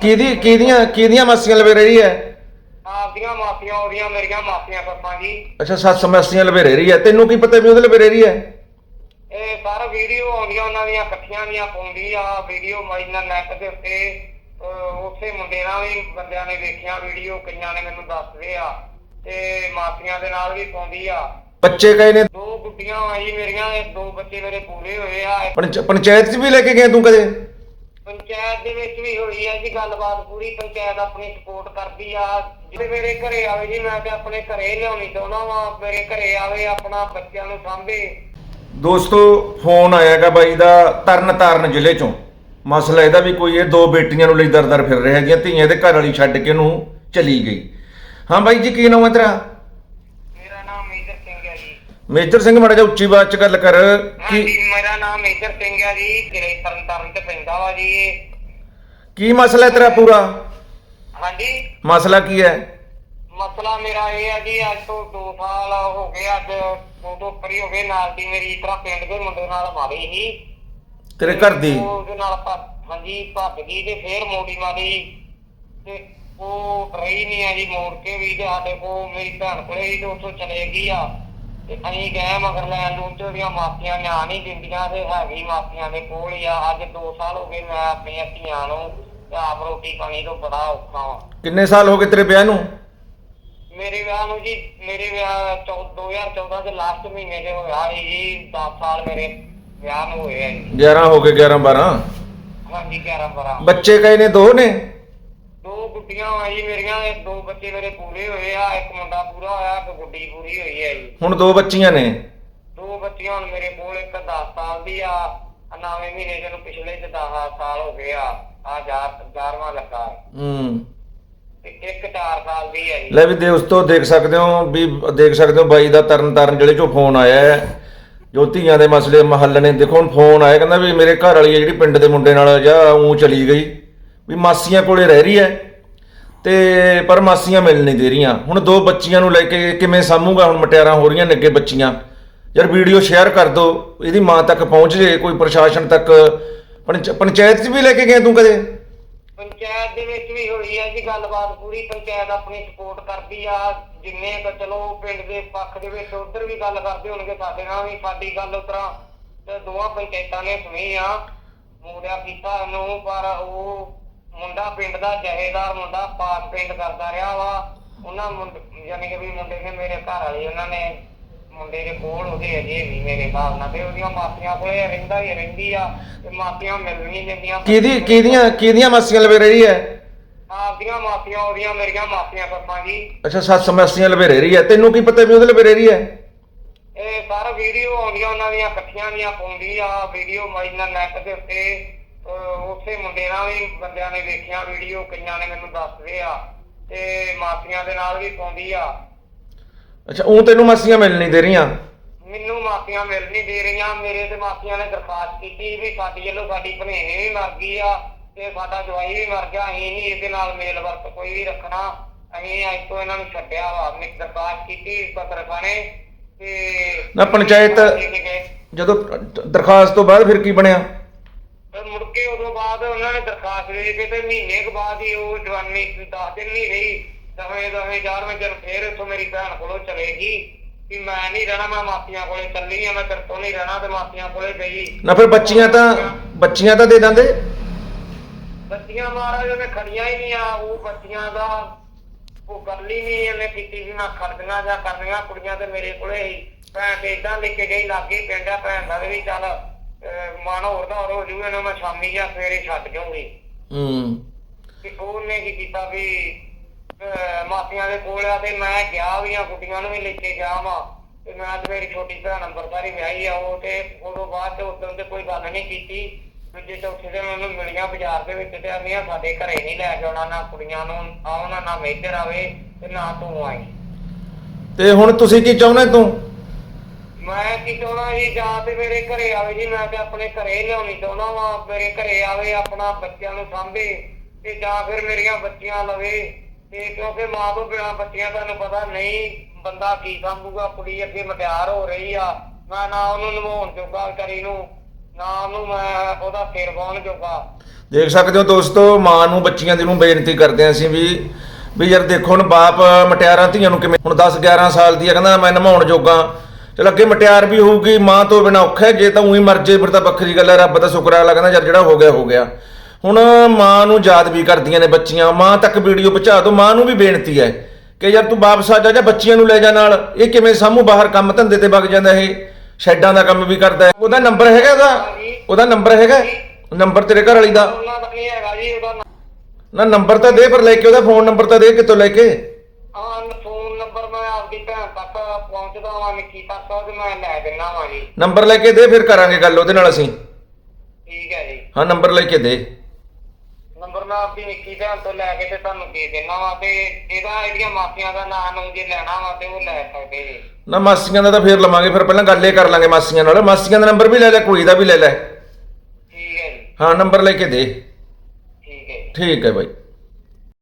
ਕਿਹਦੀ ਕਿਹਦੀਆਂ ਕਿਹਦੀਆਂ ਮਾਸੀਆਂ ਲਵੇ ਰਹੀ ਹੈ? ਆਪਦੀਆਂ ਮਾਫੀਆਂ ਉਹਦੀਆਂ ਮੇਰੀਆਂ ਮਾਫੀਆਂ ਕਰਪਾਂ ਜੀ। ਅੱਛਾ ਸੱਸ ਮਾਸੀਆਂ ਲਵੇ ਰਹੀ ਹੈ। ਤੈਨੂੰ ਕੀ ਪਤਾ ਵੀ ਉਹਦੇ ਲਵੇ ਰਹੀ ਹੈ? ਇਹ ਸਾਰਾ ਵੀਡੀਓ ਆਉਂਦੀਆਂ ਉਹਨਾਂ ਦੀਆਂ ਇਕੱਠੀਆਂ ਦੀਆਂ ਪਾਉਂਦੀ ਆ। ਵੀਡੀਓ ਮਾਈਨਰ ਨੈਟ ਦੇ ਉੱਤੇ ਅਹ ਉਸੇ ਮੁੰਡੇ ਨਾਲ ਵੀ ਬੰਦਿਆਂ ਨੇ ਵੇਖਿਆ ਵੀਡੀਓ ਕਈਆਂ ਨੇ ਮੈਨੂੰ ਦੱਸਦੇ ਆ। ਤੇ ਮਾਫੀਆਂ ਦੇ ਨਾਲ ਵੀ ਪਾਉਂਦੀ ਆ। ਬੱਚੇ ਕਹੇ ਨੇ ਦੋ ਗੁੱਡੀਆਂ ਆਈ ਮੇਰੀਆਂ ਇਹ ਦੋ ਬੱਚੇ ਮੇਰੇ ਪੂਰੇ ਹੋਏ ਆ। ਪੰਚ- ਪੰਚਾਇਤ 'ਚ ਵੀ ਲੈ ਕੇ ਗਿਆ ਤੂੰ ਕਦੇ? ਪੰਚਾਇਤ ਦੇ ਵਿੱਚ ਵੀ ਹੋਈ ਹੈ ਜੀ, ਗੱਲਬਾਤ ਪੂਰੀ ਪੰਚਾਇਤ ਆਪਣੀ ਸਪੋਰਟ ਕਰਦੀ ਆ। ਜਿਹੜੇ ਮੇਰੇ ਘਰੇ ਆਵੇ ਜੀ, ਮੈਂ ਤੇ ਆਪਣੇ ਘਰੇ ਲਿਆਉਣੀ ਚਾਹੁੰਦਾ ਵਾਂ, ਮੇਰੇ ਘਰੇ ਆਵੇ ਆਪਣਾ ਬੱਚਿਆਂ ਨੂੰ ਸਾਂਭੇ। ਦੋਸਤੋ, ਫੋਨ ਆਇਆਗਾ ਬਾਈ ਦਾ ਤਰਨ ਤਾਰਨ ਜ਼ਿਲ੍ਹੇ ਚੋਂ। ਮਸਲਾ ਇਹਦਾ ਵੀ ਕੋਈ ਇਹ ਦੋ ਬੇਟੀਆਂ ਨੂੰ ਲਈ ਦਰ-ਦਰ ਫਿਰ ਰਿਹਾ ਹੈਗੀਆਂ, ਧੀਆਂ ਦੇ ਘਰ ਵਾਲੀ ਛੱਡ ਕੇ ਉਹਨੂੰ ਚਲੀ ਗਈ। ਹਾਂ ਬਾਈ ਜੀ, ਕੀ ਨਾਮ ਹੈ ਤੇਰਾ ਮੇਰਾ ਨਾਮ ਮੇਜਰ ਸਿੰਘ ਹੈ ਜੀ ਮੇਜਰ ਸਿੰਘ ਮਾੜਾ ਜਿਹਾ ਉੱਚੀ ਆਵਾਜ਼ 'ਚ ਗੱਲ ਕਰ ਕੀ ਹਾਂਜੀ ਮੇਰਾ ਨਾਮ ਮੇਜਰ ਸਿੰਘ ਹੈ ਜੀ ਜ਼ਿਲ੍ਹੇ ਤਰਨ ਤਾਰਨ ਤੇ ਪੈਂਦਾ ਵਾ ਜੀ ਇਹ। ਕੀ ਮਸਲਾ ਹੈ ਤੇਰਾ ਪੂਰਾ? ਹਾਂਜੀ? ਮਸਲਾ ਕੀ ਹੈ? ਮਸਲਾ ਮੇਰਾ ਇਹ ਹੈ ਜੀ ਅੱਜ ਤੋਂ 2 ਸਾਲ ਹੋ ਗਏ ਅੱਜ ਦੋ ਤੋਂ ਪਰੀ ਹੋ ਗਏ ਨਾਲ ਦੀ ਮੇਰੀ ਇਸ ਤਰ੍ਹਾਂ ਪਿੰਡ ਦੇ ਮੁੰਡੇ ਨਾਲ ਮਾਰੀ ਸੀ। ਤੇਰੇ ਘਰ ਦੀ? ਉਹਦੇ ਨਾਲ ਭੱਜ- ਹਾਂਜੀ ਭੱਜ ਗਈ ਤੇ ਫੇਰ ਮੋੜੀ ਮਾਰੀ। ਤੇ ਉਹ ਰਹੀ ਨਹੀਂ ਆ ਜੀ ਮੋੜ ਕੇ ਵੀ ਤੇ ਸਾਡੇ ਕੋਲ ਮੇਰੀ ਭੈਣ ਕੋਲੇ ਹੀ ਤੇ ਉੱਥੋਂ ਚਲੇ ਗਈ ਆ। ਤੇ ਅਸੀਂ ਗਏ ਮਗਰ ਲੈਣ ਨੂੰ ਤੇ ਉਹਦੀਆਂ ਮਾਪੀਆਂ ਨਿਆਂ ਨਹੀਂ ਦਿੰਦੀਆਂ ਤੇ ਹੈਗੀ ਮਾਪੀਆਂ ਦੇ ਕੋਲ ਹੀ ਆ। ਅੱਜ 2 ਸਾਲ ਹੋ ਗਏ ਮੈਂ ਆਪਣੀਆਂ ਧੀਆਂ ਨੂੰ ਤੇ ਆਪ ਰੋਟੀ ਪਾਣੀ ਤੋਂ ਬੜਾ ਔਖਾ ਵਾਂ। ਕਿੰਨੇ ਸਾਲ ਹੋ ਗਏ ਤੇਰੇ ਵਿਆਹ ਨੂੰ? ਮੇਰੇ ਵਿਆਹ ਨੂੰ ਜੀ ਮੇਰੇ ਵਿਆਹ ਚੌ- 2014 ਦੇ ਲਾਸਟ ਮਹੀਨੇ ਦੇ ਹੋਇਆ ਸੀ ਜੀ 10 ਸਾਲ ਮੇਰੇ ਵਿਆਹ ਨੂੰ ਹੋਏ ਆ ਜੀ। 11 ਹੋ ਗਏ 11 12 ਹਾਂਜੀ 11 12 ਬੱਚੇ ਕਹੇ ਨੇ ਦੋ ਨੇ? ਗੁੱਡੀਆਂ ਆ ਜੀ ਮੇਰੀਆਂ ਇਹ ਦੋ ਬੱਚੇ ਮੇਰੇ ਪੂਰੇ ਹੋਏ ਆ ਇੱਕ ਮੁੰਡਾ ਪੂਰਾ ਹੋਇਆ ਇੱਕ ਗੁੱਡੀ ਪੂਰੀ ਹੋਈ ਹੈ ਜੀ। ਹੁਣ ਦੋ ਬੱਚੀਆਂ ਨੇ? ਦੋ ਬੱਚੀਆਂ ਹੁਣ ਮੇਰੇ ਕੋਲ ਇੱਕ 10 ਸਾਲ ਦੀ ਆ ਆਹ ਨਵੇਂ ਮਹੀਨੇ ਜਿਹਨੂੰ ਪਿਛਲੇ ਚ 10 ਸਾਲ ਹੋ ਗਏ ਆ ਆ 11ਵਾਂ ਲੱਗਾ। ਹੈ। ਤੇ ਇੱਕ 4 ਸਾਲ ਦੀ ਹੈ ਜੀ। ਲੈ ਵੀ ਦੋਸਤੋ ਦੇਖ ਸਕਦੇ ਹੋ ਵੀ ਦੇਖ ਸਕਦੇ ਹੋ ਬਾਈ ਦਾ ਤਰਨ ਤਾਰਨ ਜਿਹੜੇ ਚੋਂ ਫੋਨ ਆਇਆ ਹੈ। ਜੋ ਧੀਆਂ ਦੇ ਮਸਲੇ ਮਹੱਲ ਨੇ ਦੇਖੋ ਹੁਣ ਫੋਨ ਆਇਆ ਕਹਿੰਦਾ ਵੀ ਮੇਰੇ ਘਰ ਵਾਲੀ ਜਿਹੜੀ ਪਿੰਡ ਦੇ ਮੁੰਡੇ ਨਾਲ ਜਾਂ ਉਹ ਚਲੀ ਗਈ ਵੀ ਮਾਸੀਆਂ ਕੋਲੇ ਰਹਿ ਰਹੀ ਹੈ। ਤੇ ਪਰ ਮਾਸੀਆਂ ਮਿਲ ਨਹੀਂ ਦੇ ਰਹੀਆਂ। ਹੁਣ ਦੋ ਬੱਚੀਆਂ ਨੂੰ ਲੈ ਕੇ ਕਿਵੇਂ ਸਾਂਭੂਗਾ ਹੁਣ ਮਟਿਆਰਾਂ ਹੋ ਰਹੀਆਂ ਨੇ ਅੱਗੇ ਬੱਚੀਆਂ। ਯਾਰ ਵੀਡੀਓ ਸ਼ੇਅਰ ਕਰ ਦਿਓ ਇਹਦੀ ਮਾਂ ਤੱਕ ਪਹੁੰਚ ਜੇ, ਕੋਈ ਪ੍ਰਸ਼ਾਸਨ ਤੱਕ। ਪੰਚ- ਪੰਚਾਇਤ 'ਚ ਵੀ ਲੈ ਕੇ ਗਏ ਤੂੰ ਕਦੇ? ਪੰਚਾਇਤ ਦੇ ਵਿੱਚ ਵੀ ਹੋਈ ਹੈ ਜੀ ਗੱਲਬਾਤ ਪੂਰੀ, ਪੰਚਾਇਤ ਆਪਣੀ ਸਪੋਰਟ ਕਰਦੀ ਆ। ਜਿੰਨੇ ਕੁ ਚਲੋ ਪਿੰਡ ਦੇ ਪੱਖ ਦੇ ਵਿੱਚ ਉਧਰ ਵੀ ਗੱਲ ਕਰਦੇ ਹੋਣਗੇ, ਸਾਡੇ ਨਾਲ ਵੀ ਸਾਡੀ ਗੱਲ ਉਤਰਾ। ਤੇ ਦੋਵਾਂ ਪੰਚਾਇਤਾਂ ਨੇ ਸੁਣੀ ਆ ਮੋੜਿਆ ਕੀਤਾ ਇਹਨੂੰ ਪਰ ਉਹ ਮੁੰਡਾ ਪਿੰਡ ਦਾ ਜਹੇਦਾਰ ਮੁੰਡਾ ਪਾਸ ਪਿੰਡ ਕਰਦਾ ਰਿਹਾ ਵਾ। ਉਹਨਾਂ ਮੁੰਡੇ ਯਾਨੀ ਕਿ ਵੀ ਮੁੰਡੇ ਨੇ ਮੇਰੇ ਘਰ ਵਾਲੇ ਉਹਨਾਂ ਨੇ ਮੁੰਡੇ ਦੇ ਕੋਲ ਉਹਦੇ ਅਜੇ ਵੀ ਮੇਰੇ ਹਿਸਾਬ ਨਾਲ ਤੇ ਉਹਦੀਆਂ ਮਾਪੀਆਂ ਕੋਲੇ ਰਹਿੰਦਾ ਹੀ ਰਹਿੰਦੀ ਆ ਤੇ ਮਾਪੀਆਂ ਮਿਲ ਨਹੀਂ ਦਿੰਦੀਆਂ। ਕਿਹਦੀ ਕਿਹਦੀਆਂ ਕਿਹਦੀਆਂ ਮਾਸੀਆਂ ਲਵੇ ਰਹੀ ਹੈ? ਆਪਦੀਆਂ ਮਾਪੀਆਂ ਉਹਦੀਆਂ ਮੇਰੀਆਂ ਮਾਪੀਆਂ ਕਰਪਾਂ ਜੀ। ਅੱਛਾ ਸੱਸ ਮਾਸੀਆਂ ਲਵੇ ਰਹਿ ਹੈ। ਤੈਨੂੰ ਕੀ ਪਤਾ ਵੀ ਉਹਦੇ ਲਵੇ ਰਹਿ ਹੈ? ਇਹ ਸਾਰਾ ਵੀਡੀਓ ਆਉਂਦੀਆਂ ਉਹਨਾਂ ਦੀਆਂ ਇਕੱਠੀਆਂ ਦੀਆਂ ਪਾਉਂਦੀ ਆ। ਵੀਡੀਓ ਮਾਈਨਰ ਨੈਟ ਦੇ ਉੱਤੇ। ਉਸੇ ਮੁੰਡੇ ਨਾਲ ਵੀ ਬੰਦਿਆਂ ਨੇ ਵੇਖਿਆ ਵੀਡੀਓ ਕਈਆਂ ਨੇ ਮੈਨੂੰ ਦੱਸਦੇ ਆ। ਤੇ ਮਾਪੀਆਂ ਦੇ ਨਾਲ ਵੀ ਪਾਉਂਦੀ ਆ। ਅੱਛਾ ਉਹ ਤੈਨੂੰ ਮਾਸੀਆਂ ਮਿਲ ਨਹੀਂ ਦੇ ਰਹੀਆਂ? ਮੈਨੂੰ ਮਾਪੀਆਂ ਮਿਲ ਨਹੀਂ ਦੇ ਰਹੀਆਂ। ਮੇਰੇ ਤੇ ਮਾਪੀਆਂ ਨੇ ਦਰਖਾਸਤ ਕੀਤੀ ਵੀ ਸਾਡੀ ਵੱਲੋਂ ਸਾਡੀ ਭਣੇਵੀਂ ਵੀ ਮਰ ਗਈ ਆ ਤੇ ਸਾਡਾ ਜਵਾਈ ਵੀ ਮਰ ਗਿਆ। ਅਸੀਂ ਨਹੀਂ ਇਹਦੇ ਨਾਲ ਮੇਲ ਵਰਤ ਕੋਈ ਵੀ ਰੱਖਣਾ। ਅਸੀਂ ਅੱਜ ਤੋਂ ਇਹਨਾਂ ਨੂੰ ਛੱਡਿਆ ਵਾ। ਮੈਂ ਦਰਖਾਸਤ ਕੀਤੀ ਪੱਤਰਖਾਨੇ ਤੇ ਨਾ ਪੰਚਾਇਤ-। ਜਦੋਂ ਦਰਖਾਸਤ ਤੋਂ ਬਾਅਦ ਫਿਰ ਕੀ ਬਣਿਆ? ਮੁੜ ਕੇ ਉਦੋਂ ਬਾਅਦ ਉਹਨਾਂ ਨੇ ਦਰਖਾਸਤ ਦੇ ਕੇ ਤੇ ਮਹੀਨੇ ਕੁ ਬਾਅਦ ਹੀ ਉਹ ਜਵਾਨੀ 10 ਦਿਨ ਨਹੀਂ ਰਹੀ। ਦਵੇਂ ਦਵੇਂ 11ਵੇਂ ਦਿਨ ਫੇਰ ਇੱਥੋਂ ਮੇਰੀ ਭੈਣ ਕੋਲੋਂ ਚਲੇਗੀ ਕਿ ਮੈਂ ਨਹੀਂ ਰਹਿਣਾ ਮੈਂ ਮਾਪੀਆਂ ਕੋਲੇ ਚੱਲੀ ਆ ਮੈਂ ਤੇਰੇ ਤੋਂ ਨਹੀਂ ਰਹਿਣਾ ਤੇ ਮਾਪੀਆਂ ਕੋਲੇ ਗਈ। ਨਾ ਫਿਰ ਬੱਚੀਆਂ ਤਾਂ ਬੱਚੀਆਂ ਤਾਂ ਦੇ ਦਿੰਦੇ? ਬੱਚੀਆਂ ਮਹਾਰਾਜ ਉਹਨੇ ਖੜੀਆਂ ਹੀ ਨਹੀਂ ਆ ਉਹ ਬੱਚੀਆਂ ਦਾ ਉਹ ਗੱਲ ਹੀ ਨਹੀਂ ਇਹਨੇ ਕੀਤੀ ਵੀ ਮੈਂ ਖੜਦੀਆਂ ਜਾਂ ਕਰਨੀਆਂ ਕੁੜੀਆਂ ਤੇ ਮੇਰੇ ਕੋਲੇ ਹੀ। ਭੈਣ ਤੇ ਇਦਾਂ ਲੈ ਕੇ ਗਈ ਲਾਗੇ ਪਿੰਡਾ ਭੈਣ ਦਾ ਵੀ ਚੱਲ। ਅਹ, ਮਨ ਹੋਰ ਦਾ ਹੋਰ ਹੋ ਜੂ ਇਹਨੂੰ ਮੈਂ ਸ਼ਾਮੀ ਜਾਂ ਸਵੇਰੇ ਛੱਡ ਜਾਊਂਗੀ। ਹੂੰ। ਕਿ ਉਹਨੇ ਕੀ ਕੀਤਾ ਵੀ ਅਹ, ਮਾਪਿਆਂ ਦੇ ਕੋਲ ਆ ਤੇ ਮੈਂ ਗਿਆ ਵੀ ਆ ਕੁੜੀਆਂ ਨੂੰ ਵੀ ਲੈ ਕੇ ਗਿਆ ਵਾਂ। ਤੇ ਮੈਂ ਤੇ ਮੇਰੀ ਛੋਟੀ ਭੈਣ ਅੰਬਰਦਾਰੀ ਵਿਆਹੀ ਆ ਉਹ ਤੇ ਉਦੋਂ ਬਾਅਦ ਤੇ ਉਦੋਂ ਤੇ ਕੋਈ ਗੱਲ ਨਹੀਂ ਕੀਤੀ। ਦੂਜੇ ਚੌਥੇ ਦਿਨ ਉਹਨੂੰ ਮਿਲੀਆਂ ਬਾਜ਼ਾਰ ਦੇ ਵਿੱਚ ਤੇ ਆਂਦੀਆਂ ਸਾਡੇ ਘਰੇ ਨਹੀਂ ਲੈ ਕੇ ਆਉਣਾ ਨਾ ਕੁੜੀਆਂ ਨੂੰ ਆਉਣਾ ਨਾ ਮੇਜਰ ਆਵੇ ਤੇ ਨਾ ਤੂੰ ਆਈ। ਤੇ ਹੁਣ ਤੁਸੀਂ ਕੀ ਚਾਹੁੰਦੇ ਤੂੰ ਮੈਂ ਕੀ ਚਾਹਣਾ ਜੀ, ਜਾਂ ਤੇ ਮੇਰੇ ਘਰੇ ਆਵੇ ਜੀ, ਮੈਂ ਤੇ ਆਪਣੇ ਘਰੇ ਲਿਆਉਣੀ ਚਾਹੁੰਦਾ ਵਾਂ, ਮੇਰੇ ਘਰੇ ਆਵੇ, ਆਪਣਾ ਬੱਚਿਆਂ ਨੂੰ ਸਾਂਭੇ ਤੇ ਜਾਂ ਫਿਰ ਮੇਰੀਆਂ ਬੱਚੀਆਂ ਲਵੇ ਤੇ ਕਿਉਂਕਿ ਮਾਂ ਤੋਂ ਬੱਚੀਆਂ ਤੁਹਾਨੂੰ ਪਤਾ ਨਹੀਂ ਬੰਦਾ ਕੀ ਸਾਂਭੂਗਾ, ਕੁੜੀ ਅੱਗੇ ਮਟਿਆਰ ਹੋ ਰਹੀ ਆ। ਮੈਂ ਨਾ ਉਹਨੂੰ ਨਿਭਾਉਣ ਜੋਗਾ ਵਿਚਾਰੀ ਨੂੰ, ਨਾ ਉਹਨੂੰ ਮੈਂ ਉਹਦਾ ਸਿਰ ਵਾਉਣ ਜੋਗਾ। ਦੇਖ ਸਕਦੇ ਹੋ ਦੋਸਤੋ, ਮਾਂ ਨੂੰ ਬੱਚੀਆਂ ਦੀ ਨੂੰ ਬੇਨਤੀ ਕਰਦੇ ਹਾਂ ਅਸੀਂ ਵੀ ਵੀ ਯਾਰ ਦੇਖੋ ਹੁਣ ਬਾਪ ਮਟਿਆਰਾਂ, ਧੀਆਂ ਨੂੰ ਕਿਵੇਂ ਹੁਣ 10 11 ਸਾਲ ਦੀ ਆ, ਕਹਿੰਦਾ ਮੈਂ ਨਿਭਾਉਣ ਜੋਗਾ। ਚਲ ਅੱਗੇ ਮਟਿਆਰ ਵੀ ਹੋਊਗੀ ਮਾਂ ਤੋਂ ਬਿਨਾ ਔਖਾ ਹੈ, ਜੇ ਤਾਂ ਉਹੀ ਮਰ ਜੇ ਫਿਰ ਤਾਂ ਵੱਖਰੀ ਗੱਲ ਹੈ ਰੱਬ ਦਾ ਸ਼ੁਕਰ ਹੈ ਅਗਲਾ ਕਹਿੰਦਾ ਯਾਰ ਜਿਹੜਾ ਹੋ ਗਿਆ ਹੋ ਗਿਆ। ਹੁਣ ਮਾਂ ਨੂੰ ਯਾਦ ਵੀ ਕਰਦੀਆਂ ਨੇ ਬੱਚੀਆਂ ਮਾਂ ਤੱਕ ਵੀਡੀਓ ਪਹੁੰਚਾ ਦਿਓ ਮਾਂ ਨੂੰ ਵੀ ਬੇਨਤੀ ਹੈ ਕਿ ਯਾਰ ਤੂੰ ਵਾਪਸ ਆ ਜਾ ਜਾਂ ਬੱਚੀਆਂ ਨੂੰ ਲੈ ਜਾ ਨਾਲ। ਇਹ ਕਿਵੇਂ ਸਾਹਮੂ ਬਾਹਰ ਕੰਮ ਧੰਦੇ ਤੇ ਵਗ ਜਾਂਦਾ ਇਹ? ਸ਼ੈਡਾਂ ਦਾ ਕੰਮ ਵੀ ਕਰਦਾ ਹੈ। ਉਹਦਾ ਨੰਬਰ ਹੈਗਾ ਉਹਦਾ? ਉਹਦਾ ਨੰਬਰ ਹੈਗਾ? ਨੰਬਰ ਤੇਰੇ ਘਰ ਵਾਲੀ ਦਾ? ਦਾ ਨਾ ਨੰਬਰ ਤਾਂ ਦੇ ਪਰ ਲੈ ਕੇ ਉਹਦਾ ਫੋਨ ਨੰਬਰ ਤਾਂ ਦੇ ਕਿਤੋਂ ਲੈ ਕੇ ਹਾਂ ਫੋਨ ਨੰਬਰ ਮੈਂ ਆਪਦੀ ਭੈਣ ਤੱਕ ਪਹੁੰਚਦਾ ਵਾਂ ਮੈਂ ਲੈ ਵਾਂ ਜੀ। ਨੰਬਰ ਲੈ ਕੇ ਦੇ ਫਿਰ ਕਰਾਂਗੇ ਗੱਲ ਉਹਦੇ ਨਾਲ ਅਸੀਂ। ਠੀਕ ਹੈ ਜੀ। ਹਾਂ ਨੰਬਰ ਲੈ ਕੇ ਦੇ। ਨੰਬਰ ਮੈਂ ਆਪਦੀ ਨਿੱਕੀ ਭੈਣ ਤੋਂ ਲੈ ਕੇ ਤੇ ਤੁਹਾਨੂੰ ਦੇ ਦੇਣਾ ਵਾ ਤੇ ਇਹਦਾ ਇਹਦੀਆਂ ਮਾਸੀਆਂ ਦਾ ਨਾਂ ਨੂੰ ਜੇ ਲੈਣਾ ਵਾ ਤੇ ਉਹ ਲੈ ਸਕਦੇ ਜੀ। ਨਾ ਮਾਸੀਆਂ ਦਾ ਤਾਂ ਫੇਰ ਲਵਾਂਗੇ ਫਿਰ ਪਹਿਲਾਂ ਗੱਲ ਇਹ ਕਰ ਲਾਂਗੇ ਮਾਸੀਆਂ ਨਾਲ। ਮਾਸੀਆਂ ਦਾ ਨੰਬਰ ਵੀ ਲੈ ਲੈ ਕੁੜੀ ਦਾ ਵੀ ਲੈ ਲੈ। ਠੀਕ ਹੈ ਜੀ। ਹਾਂ ਨੰਬਰ ਲੈ ਕੇ ਦੇ। ਠੀਕ ਹੈ ਜੀ। ਠੀਕ ਹੈ ਬਾਈ।